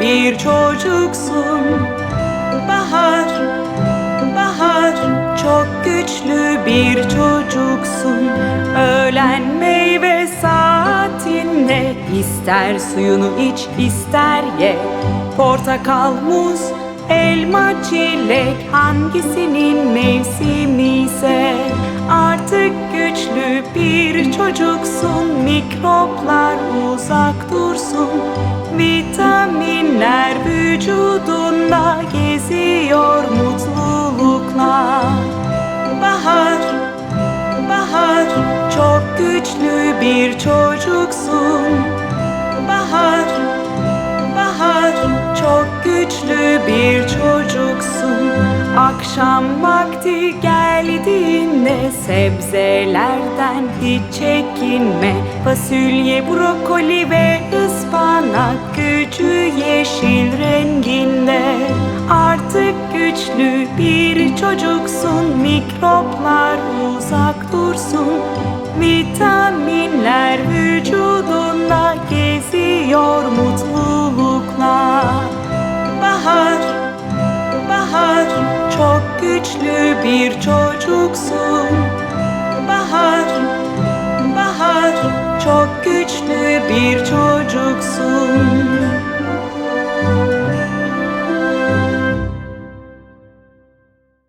bir çocuksun. Bahar Bahar. Çok güçlü bir çocuksun. Öğlen meyve saatinde ister suyunu iç ister ye. Portakal, muz, elma, çilek hangisinin mevsimi ise. Artık güçlü bir çocuksun. Mikroplar uzak dursun vücudunda geziyor mutlulukla Bahar, bahar çok güçlü bir çocuksun. Bahar, bahar çok güçlü bir çocuksun. Akşam vakti geldiğinde sebzelerden hiç çekinme. Fasulye, brokoli ve ıspanak gücü yeşil renginde. Artık güçlü bir çocuksun Mikroplar uzak dursun. Vitaminler vücudunda geziyor mutlulukla Bahar, bahar çok güçlü bir çocuksun. Bahar, bahar çok güçlü bir çocuksun